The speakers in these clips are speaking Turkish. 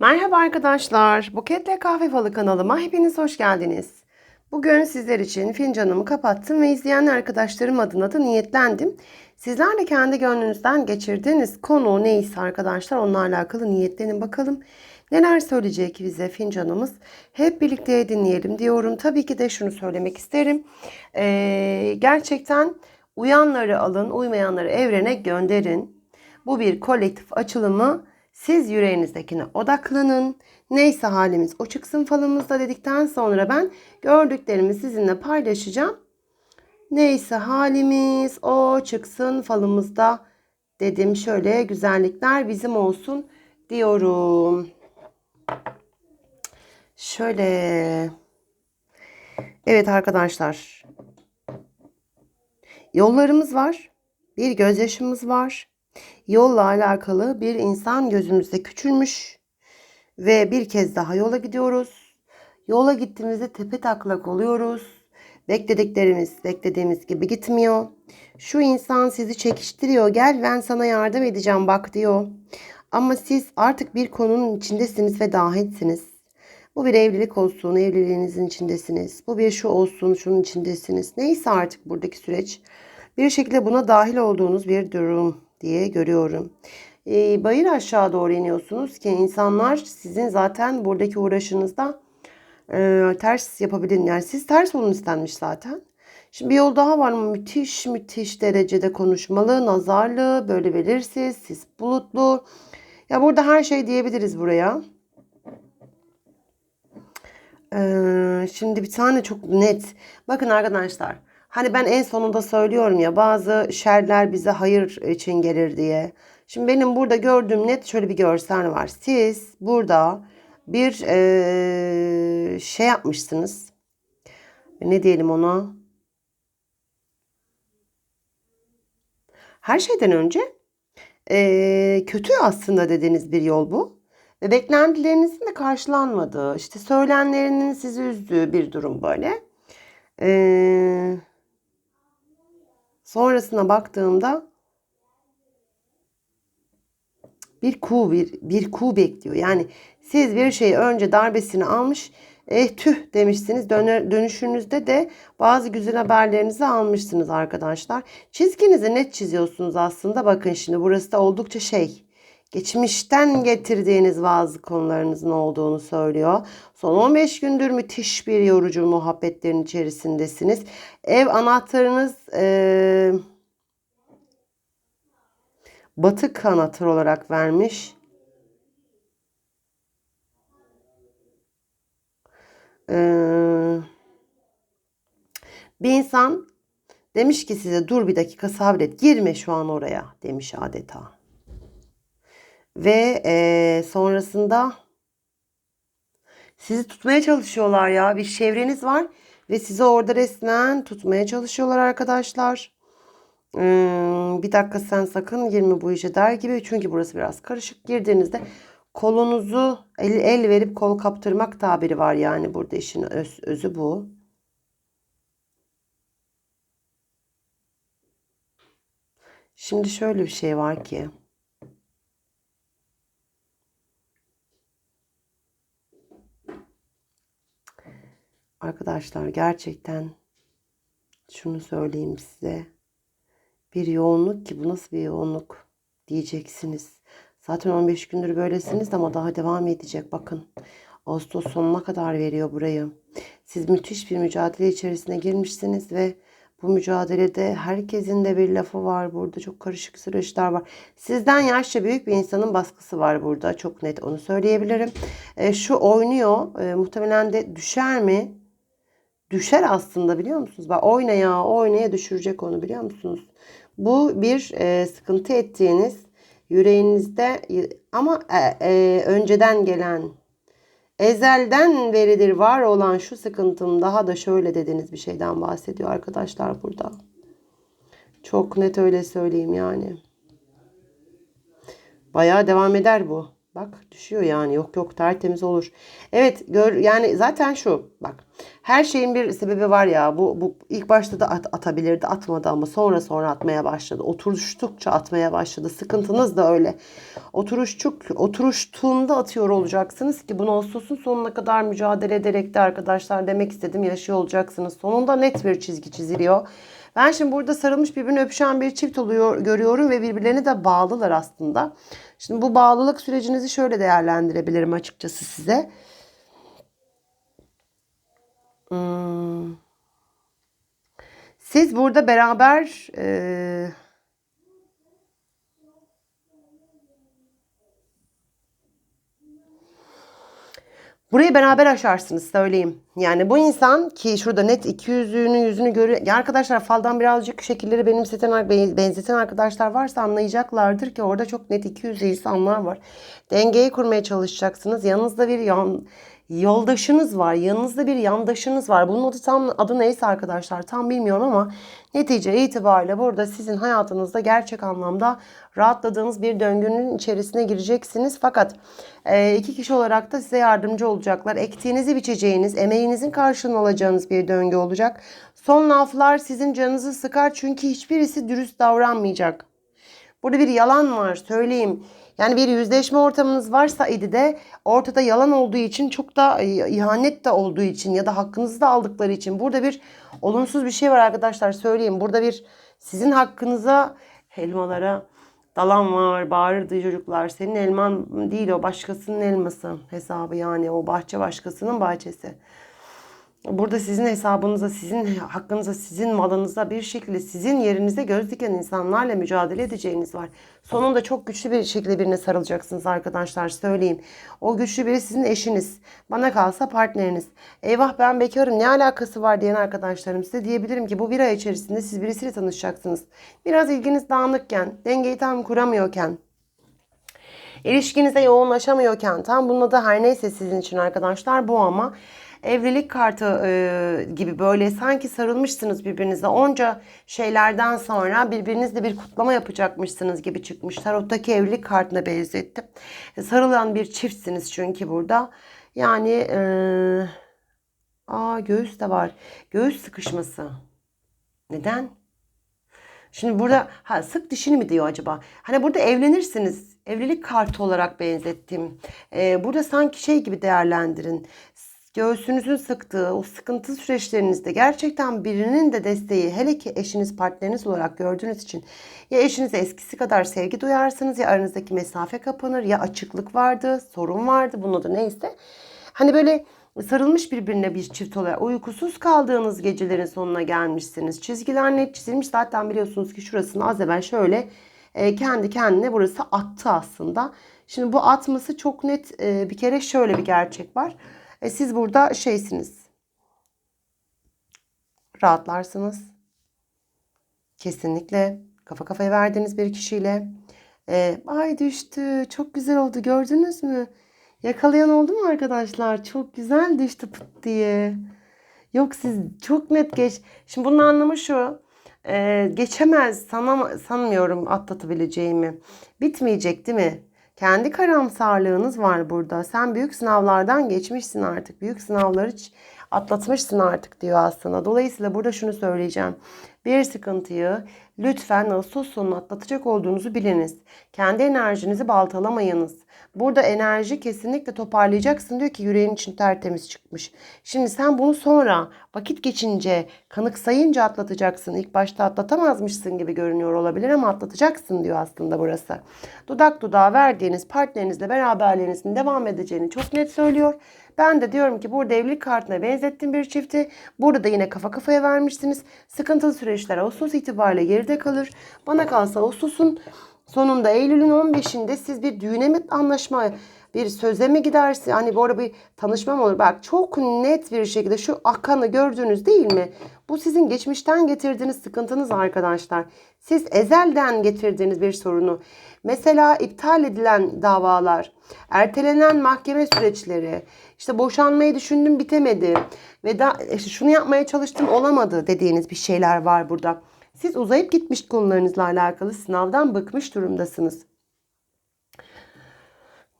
Merhaba arkadaşlar. Buketle Kahve Falı kanalıma hepiniz hoş geldiniz. Bugün sizler için fincanımı kapattım ve izleyen arkadaşlarım adına da niyetlendim. Sizler de kendi gönlünüzden geçirdiğiniz konu neyse arkadaşlar onunla alakalı niyetlenin bakalım. Neler söyleyecek bize fincanımız? Hep birlikte dinleyelim diyorum. Tabii ki de şunu söylemek isterim. Ee, gerçekten uyanları alın, uymayanları evrene gönderin. Bu bir kolektif açılımı. Siz yüreğinizdekine odaklanın. Neyse halimiz o çıksın falımızda dedikten sonra ben gördüklerimi sizinle paylaşacağım. Neyse halimiz o çıksın falımızda dedim. Şöyle güzellikler bizim olsun diyorum. Şöyle. Evet arkadaşlar. Yollarımız var. Bir gözyaşımız var. Yolla alakalı bir insan gözümüzde küçülmüş ve bir kez daha yola gidiyoruz. Yola gittiğimizde tepe taklak oluyoruz. Beklediklerimiz beklediğimiz gibi gitmiyor. Şu insan sizi çekiştiriyor. Gel ben sana yardım edeceğim bak diyor. Ama siz artık bir konunun içindesiniz ve dahilsiniz. Bu bir evlilik olsun, evliliğinizin içindesiniz. Bu bir şu olsun, şunun içindesiniz. Neyse artık buradaki süreç. Bir şekilde buna dahil olduğunuz bir durum diye görüyorum. Ee, bayır aşağı doğru iniyorsunuz ki insanlar sizin zaten buradaki uğraşınızda e, ters yapabilin. Yani siz ters olun istenmiş zaten. Şimdi bir yol daha var mı? Müthiş müthiş derecede konuşmalı, nazarlı, böyle belirsiz, sis bulutlu. Ya burada her şey diyebiliriz buraya. Ee, şimdi bir tane çok net. Bakın arkadaşlar. Hani ben en sonunda söylüyorum ya bazı şerler bize hayır için gelir diye. Şimdi benim burada gördüğüm net şöyle bir görsel var. Siz burada bir ee, şey yapmışsınız. Ne diyelim ona? Her şeyden önce ee, kötü aslında dediğiniz bir yol bu. Ve beklentilerinizin de karşılanmadığı, işte söylenlerinin sizi üzdüğü bir durum böyle. Ee, sonrasına baktığımda bir ku bir, bir ku bekliyor. Yani siz bir şeyi önce darbesini almış, eh tüh demişsiniz. Döner, dönüşünüzde de bazı güzel haberlerinizi almışsınız arkadaşlar. Çizginizi net çiziyorsunuz aslında. Bakın şimdi burası da oldukça şey geçmişten getirdiğiniz bazı konularınızın olduğunu söylüyor. Son 15 gündür müthiş bir yorucu muhabbetlerin içerisindesiniz. Ev anahtarınız e, batık anahtar olarak vermiş. Ee, bir insan demiş ki size dur bir dakika sabret girme şu an oraya demiş adeta. Ve e, sonrasında sizi tutmaya çalışıyorlar ya. Bir çevreniz var ve sizi orada resmen tutmaya çalışıyorlar arkadaşlar. Hmm, bir dakika sen sakın girme bu işe der gibi. Çünkü burası biraz karışık. Girdiğinizde kolunuzu el, el verip kol kaptırmak tabiri var yani burada işin öz, özü bu. Şimdi şöyle bir şey var ki. Arkadaşlar gerçekten şunu söyleyeyim size. Bir yoğunluk ki bu nasıl bir yoğunluk diyeceksiniz. Zaten 15 gündür böylesiniz ama daha devam edecek bakın. Ağustos sonuna kadar veriyor burayı. Siz müthiş bir mücadele içerisine girmişsiniz ve bu mücadelede herkesin de bir lafı var burada. Çok karışık süreçler var. Sizden yaşça büyük bir insanın baskısı var burada. Çok net onu söyleyebilirim. E, şu oynuyor. E, muhtemelen de düşer mi? Düşer aslında biliyor musunuz? Bak oynaya oynaya düşürecek onu biliyor musunuz? Bu bir e, sıkıntı ettiğiniz yüreğinizde ama e, e, önceden gelen ezelden beridir var olan şu sıkıntım daha da şöyle dediğiniz bir şeyden bahsediyor arkadaşlar burada. Çok net öyle söyleyeyim yani. Bayağı devam eder bu. Bak düşüyor yani. Yok yok tertemiz olur. Evet gör yani zaten şu bak. Her şeyin bir sebebi var ya. Bu bu ilk başta da at, atabilirdi, atmadı ama sonra sonra atmaya başladı. Oturuştukça atmaya başladı. Sıkıntınız da öyle. Oturuşçuk oturuştuğunda atıyor olacaksınız ki bunu Ağustos'un sonuna kadar mücadele ederek de arkadaşlar demek istedim yaşıyor olacaksınız. Sonunda net bir çizgi çiziliyor. Ben şimdi burada sarılmış birbirini öpüşen bir çift oluyor görüyorum ve birbirlerine de bağlılar aslında. Şimdi bu bağlılık sürecinizi şöyle değerlendirebilirim açıkçası size. Hmm. Siz burada beraber e, Burayı beraber aşarsınız söyleyeyim. Yani bu insan ki şurada net 200'ünün yüzünü görüyor. Ya arkadaşlar faldan birazcık şekilleri benimseten, benzeten arkadaşlar varsa anlayacaklardır ki orada çok net 200 insanlar var. Dengeyi kurmaya çalışacaksınız. Yanınızda bir yan, yoldaşınız var. Yanınızda bir yandaşınız var. Bunun adı tam adı neyse arkadaşlar tam bilmiyorum ama netice itibariyle burada sizin hayatınızda gerçek anlamda rahatladığınız bir döngünün içerisine gireceksiniz. Fakat e, iki kişi olarak da size yardımcı olacaklar. Ektiğinizi biçeceğiniz, emeğinizin karşılığını alacağınız bir döngü olacak. Son laflar sizin canınızı sıkar çünkü hiçbirisi dürüst davranmayacak. Burada bir yalan var söyleyeyim. Yani bir yüzleşme ortamınız varsa idi de ortada yalan olduğu için çok da e, ihanet de olduğu için ya da hakkınızı da aldıkları için burada bir olumsuz bir şey var arkadaşlar söyleyeyim. Burada bir sizin hakkınıza elmalara dalan var bağırırdı çocuklar. Senin elman değil o başkasının elması hesabı yani o bahçe başkasının bahçesi. Burada sizin hesabınıza, sizin hakkınıza, sizin malınıza bir şekilde sizin yerinize göz diken insanlarla mücadele edeceğiniz var. Sonunda çok güçlü bir şekilde birine sarılacaksınız arkadaşlar söyleyeyim. O güçlü biri sizin eşiniz. Bana kalsa partneriniz. Eyvah ben bekarım ne alakası var diyen arkadaşlarım size diyebilirim ki bu bir ay içerisinde siz birisiyle tanışacaksınız. Biraz ilginiz dağınıkken, dengeyi tam kuramıyorken, ilişkinize yoğunlaşamıyorken tam bunun da her neyse sizin için arkadaşlar bu ama evlilik kartı e, gibi böyle sanki sarılmışsınız birbirinize. Onca şeylerden sonra birbirinizle bir kutlama yapacakmışsınız gibi çıkmış. Tarottaki evlilik kartına benzettim. E, sarılan bir çiftsiniz çünkü burada. Yani e, aa göğüs de var. Göğüs sıkışması. Neden? Şimdi burada ha, sık dişini mi diyor acaba? Hani burada evlenirsiniz. Evlilik kartı olarak benzettim. Ee, burada sanki şey gibi değerlendirin göğsünüzün sıktığı o sıkıntı süreçlerinizde gerçekten birinin de desteği hele ki eşiniz partneriniz olarak gördüğünüz için ya eşinize eskisi kadar sevgi duyarsınız ya aranızdaki mesafe kapanır ya açıklık vardı sorun vardı bunun adı neyse. Hani böyle sarılmış birbirine bir çift olarak uykusuz kaldığınız gecelerin sonuna gelmişsiniz. Çizgiler net çizilmiş zaten biliyorsunuz ki şurasını az evvel şöyle e, kendi kendine burası attı aslında. Şimdi bu atması çok net e, bir kere şöyle bir gerçek var. E, siz burada şeysiniz. Rahatlarsınız. Kesinlikle kafa kafaya verdiğiniz bir kişiyle. E, ay düştü. Çok güzel oldu. Gördünüz mü? Yakalayan oldu mu arkadaşlar? Çok güzel düştü pıt diye. Yok siz çok net geç. Şimdi bunun anlamı şu. E, geçemez sanam sanmıyorum atlatabileceğimi. Bitmeyecek değil mi? Kendi karamsarlığınız var burada. Sen büyük sınavlardan geçmişsin artık. Büyük sınavları atlatmışsın artık diyor aslında. Dolayısıyla burada şunu söyleyeceğim. Bir sıkıntıyı lütfen Ağustos sonunu atlatacak olduğunuzu biliniz. Kendi enerjinizi baltalamayınız. Burada enerji kesinlikle toparlayacaksın diyor ki yüreğin için tertemiz çıkmış. Şimdi sen bunu sonra vakit geçince kanıksayınca atlatacaksın. İlk başta atlatamazmışsın gibi görünüyor olabilir ama atlatacaksın diyor aslında burası. Dudak dudağa verdiğiniz partnerinizle beraberliğinizin devam edeceğini çok net söylüyor. Ben de diyorum ki burada evlilik kartına benzettim bir çifti. Burada da yine kafa kafaya vermişsiniz. Sıkıntılı süreçler Ağustos itibariyle geride kalır. Bana kalsa Ağustos'un sonunda Eylül'ün 15'inde siz bir düğüne mi anlaşma bir söze mi gidersin? Hani bu arada bir tanışma mı olur? Bak çok net bir şekilde şu akanı gördünüz değil mi? Bu sizin geçmişten getirdiğiniz sıkıntınız arkadaşlar. Siz ezelden getirdiğiniz bir sorunu. Mesela iptal edilen davalar, ertelenen mahkeme süreçleri, işte boşanmayı düşündüm bitemedi ve da işte şunu yapmaya çalıştım olamadı dediğiniz bir şeyler var burada. Siz uzayıp gitmiş konularınızla alakalı sınavdan bıkmış durumdasınız.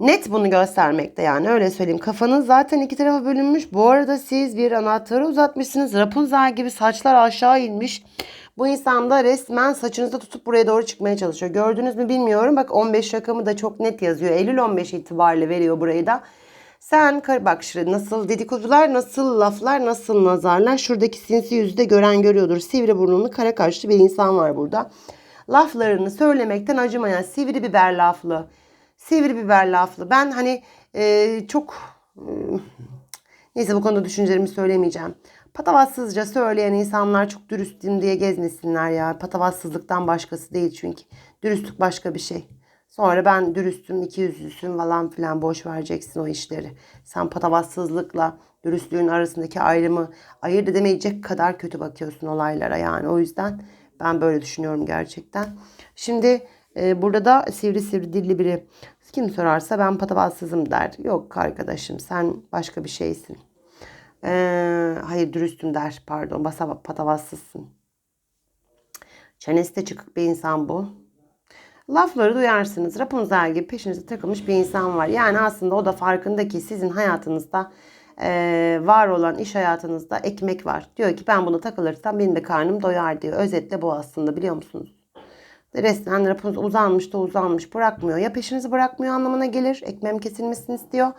Net bunu göstermekte yani öyle söyleyeyim. Kafanız zaten iki tarafa bölünmüş. Bu arada siz bir anahtarı uzatmışsınız. Rapunzel gibi saçlar aşağı inmiş. Bu insan da resmen saçınızda tutup buraya doğru çıkmaya çalışıyor. Gördünüz mü bilmiyorum. Bak 15 rakamı da çok net yazıyor. Eylül 15 itibariyle veriyor burayı da. Sen bak şurada nasıl dedikodular, nasıl laflar, nasıl nazarlar. Şuradaki sinsi yüzü de gören görüyordur. Sivri burnunu kara kaşlı bir insan var burada. Laflarını söylemekten acımayan sivri biber laflı. Sivri biber laflı. Ben hani e, çok e, neyse bu konuda düşüncelerimi söylemeyeceğim. Patavatsızca söyleyen insanlar çok dürüstüm diye gezmesinler ya. Patavatsızlıktan başkası değil çünkü. Dürüstlük başka bir şey. Sonra ben dürüstüm, iki yüzlüsün falan filan boş vereceksin o işleri. Sen patavatsızlıkla dürüstlüğün arasındaki ayrımı ayırt edemeyecek kadar kötü bakıyorsun olaylara yani. O yüzden ben böyle düşünüyorum gerçekten. Şimdi burada da sivri sivri dilli biri kim sorarsa ben patavatsızım der. Yok arkadaşım sen başka bir şeysin. Ee, hayır dürüstüm der pardon basa patavatsızsın. Çenesi de çıkık bir insan bu. Lafları duyarsınız. Rapunzel gibi peşinize takılmış bir insan var. Yani aslında o da farkında ki sizin hayatınızda e, var olan iş hayatınızda ekmek var. Diyor ki ben buna takılırsam benim de karnım doyar diyor. Özetle bu aslında biliyor musunuz? Resmen Rapunzel uzanmış da uzanmış bırakmıyor. Ya peşinizi bırakmıyor anlamına gelir. Ekmeğim kesilmesini istiyor.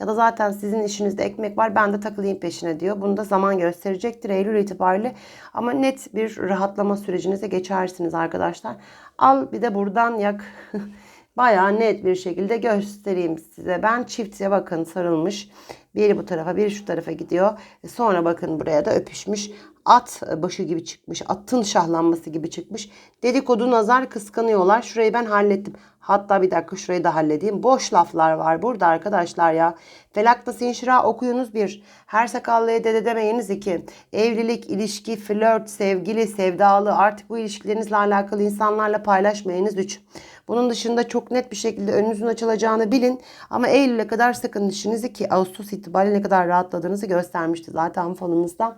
Ya da zaten sizin işinizde ekmek var ben de takılayım peşine diyor. Bunu da zaman gösterecektir Eylül itibariyle. Ama net bir rahatlama sürecinize geçersiniz arkadaşlar. Al bir de buradan yak. Bayağı net bir şekilde göstereyim size. Ben çiftçe bakın sarılmış. Biri bu tarafa biri şu tarafa gidiyor. Sonra bakın buraya da öpüşmüş at başı gibi çıkmış. Atın şahlanması gibi çıkmış. Dedikodu nazar kıskanıyorlar. Şurayı ben hallettim. Hatta bir dakika şurayı da halledeyim. Boş laflar var burada arkadaşlar ya. Felakta inşira okuyunuz bir. Her sakallıya dede demeyiniz iki. Evlilik, ilişki, flört, sevgili, sevdalı artık bu ilişkilerinizle alakalı insanlarla paylaşmayınız üç. Bunun dışında çok net bir şekilde önünüzün açılacağını bilin. Ama Eylül'e kadar sakın dişinizi ki Ağustos itibariyle ne kadar rahatladığınızı göstermişti zaten falınızda.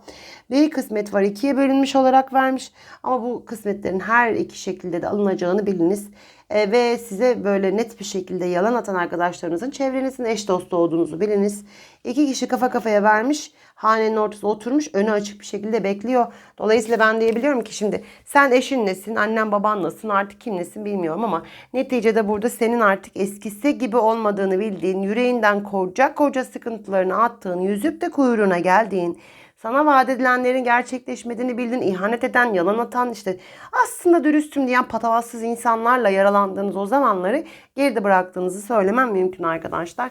Bir kısmet var ikiye bölünmüş olarak vermiş. Ama bu kısmetlerin her iki şekilde de alınacağını biliniz. E, ve size böyle net bir şekilde yalan atan arkadaşlarınızın çevrenizin eş dostu olduğunuzu biliniz. İki kişi kafa kafaya vermiş. Hanenin ortasında oturmuş. Önü açık bir şekilde bekliyor. Dolayısıyla ben diyebiliyorum ki şimdi sen eşin nesin, annen baban nasılsın, artık kim nesin bilmiyorum ama neticede burada senin artık eskisi gibi olmadığını bildiğin, yüreğinden koca koca sıkıntılarını attığın, yüzüp de kuyruğuna geldiğin, sana vaat edilenlerin gerçekleşmediğini bildin, ihanet eden, yalan atan işte aslında dürüstüm diyen patavatsız insanlarla yaralandığınız o zamanları geride bıraktığınızı söylemem mümkün arkadaşlar.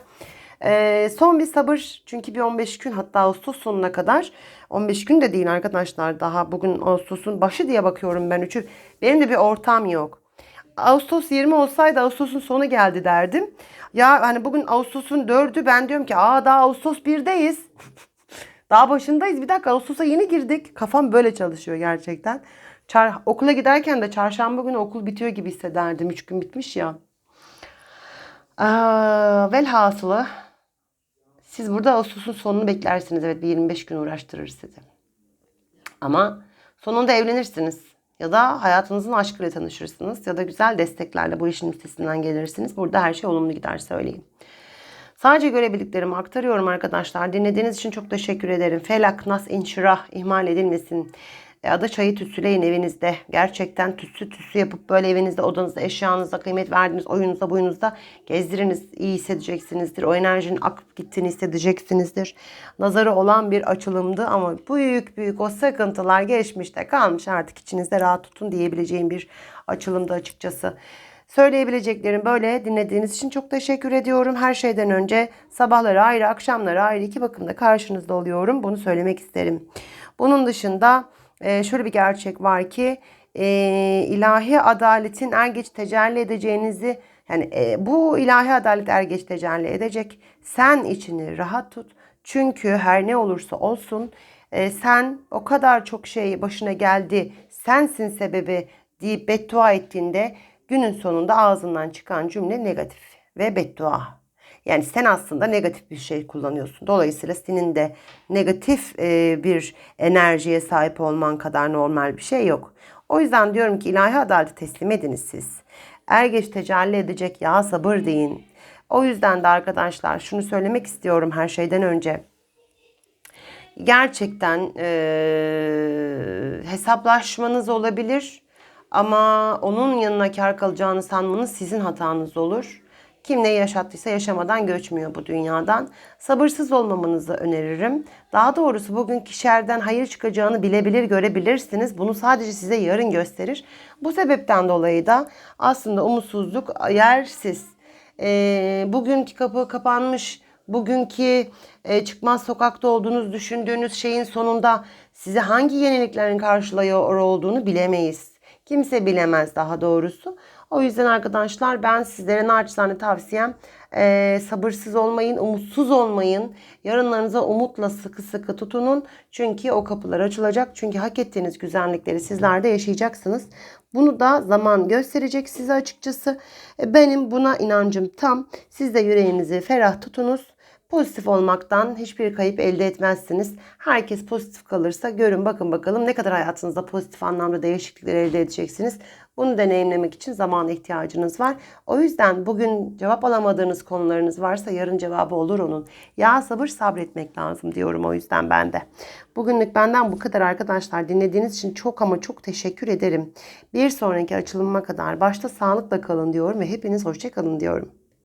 Ee, son bir sabır çünkü bir 15 gün hatta Ağustos sonuna kadar 15 gün de değil arkadaşlar daha bugün Ağustos'un başı diye bakıyorum ben üçü. Benim de bir ortam yok. Ağustos 20 olsaydı Ağustos'un sonu geldi derdim. Ya hani bugün Ağustos'un 4'ü ben diyorum ki aa daha Ağustos 1'deyiz. daha başındayız. Bir dakika Ağustos'a yeni girdik. Kafam böyle çalışıyor gerçekten. Çar okula giderken de çarşamba günü okul bitiyor gibi hissederdim. 3 gün bitmiş ya. Aa, velhasılı siz burada Ağustos'un sonunu beklersiniz. Evet bir 25 gün uğraştırır sizi. Ama sonunda evlenirsiniz. Ya da hayatınızın aşkıyla tanışırsınız. Ya da güzel desteklerle bu işin üstesinden gelirsiniz. Burada her şey olumlu gider söyleyeyim. Sadece görebildiklerimi aktarıyorum arkadaşlar. Dinlediğiniz için çok teşekkür ederim. Felak, nas, inşirah ihmal edilmesin. E, ada çayı tütsüleyin evinizde. Gerçekten tütsü tütsü yapıp böyle evinizde, odanızda, eşyanızda kıymet verdiğiniz oyunuzda, buyunuzda gezdiriniz. iyi hissedeceksinizdir. O enerjinin akıp gittiğini hissedeceksinizdir. Nazarı olan bir açılımdı ama büyük büyük o sıkıntılar geçmişte kalmış. Artık içinizde rahat tutun diyebileceğim bir açılımdı açıkçası. Söyleyebileceklerim böyle. Dinlediğiniz için çok teşekkür ediyorum. Her şeyden önce sabahları ayrı, akşamları ayrı iki bakımda karşınızda oluyorum. Bunu söylemek isterim. Bunun dışında e, şöyle bir gerçek var ki e, ilahi adaletin er geç tecelli edeceğinizi yani e, bu ilahi adalet er geç tecelli edecek. Sen içini rahat tut. Çünkü her ne olursa olsun sen o kadar çok şey başına geldi. Sensin sebebi deyip beddua ettiğinde günün sonunda ağzından çıkan cümle negatif ve beddua. Yani sen aslında negatif bir şey kullanıyorsun. Dolayısıyla senin de negatif e, bir enerjiye sahip olman kadar normal bir şey yok. O yüzden diyorum ki ilahi adaleti teslim ediniz siz. Er geç tecelli edecek ya sabır deyin. O yüzden de arkadaşlar şunu söylemek istiyorum her şeyden önce. Gerçekten eee, hesaplaşmanız olabilir ama onun yanına kar kalacağını sanmanız sizin hatanız olur. Kim ne yaşattıysa yaşamadan göçmüyor bu dünyadan. Sabırsız olmamanızı öneririm. Daha doğrusu bugün kişerden hayır çıkacağını bilebilir, görebilirsiniz. Bunu sadece size yarın gösterir. Bu sebepten dolayı da aslında umutsuzluk yersiz. Ee, bugünkü kapı kapanmış, bugünkü e, çıkmaz sokakta olduğunuz düşündüğünüz şeyin sonunda size hangi yeniliklerin karşılıyor olduğunu bilemeyiz. Kimse bilemez daha doğrusu. O yüzden arkadaşlar ben sizlere naçizane tavsiyem e, sabırsız olmayın, umutsuz olmayın. Yarınlarınıza umutla sıkı sıkı tutunun. Çünkü o kapılar açılacak. Çünkü hak ettiğiniz güzellikleri sizler de yaşayacaksınız. Bunu da zaman gösterecek size açıkçası. E, Benim buna inancım tam. Siz de yüreğinizi ferah tutunuz. Pozitif olmaktan hiçbir kayıp elde etmezsiniz. Herkes pozitif kalırsa görün bakın bakalım ne kadar hayatınızda pozitif anlamda değişiklikler elde edeceksiniz. Bunu deneyimlemek için zamana ihtiyacınız var. O yüzden bugün cevap alamadığınız konularınız varsa yarın cevabı olur onun. Ya sabır sabretmek lazım diyorum o yüzden ben de. Bugünlük benden bu kadar arkadaşlar. Dinlediğiniz için çok ama çok teşekkür ederim. Bir sonraki açılımıma kadar başta sağlıkla kalın diyorum ve hepiniz hoşça kalın diyorum.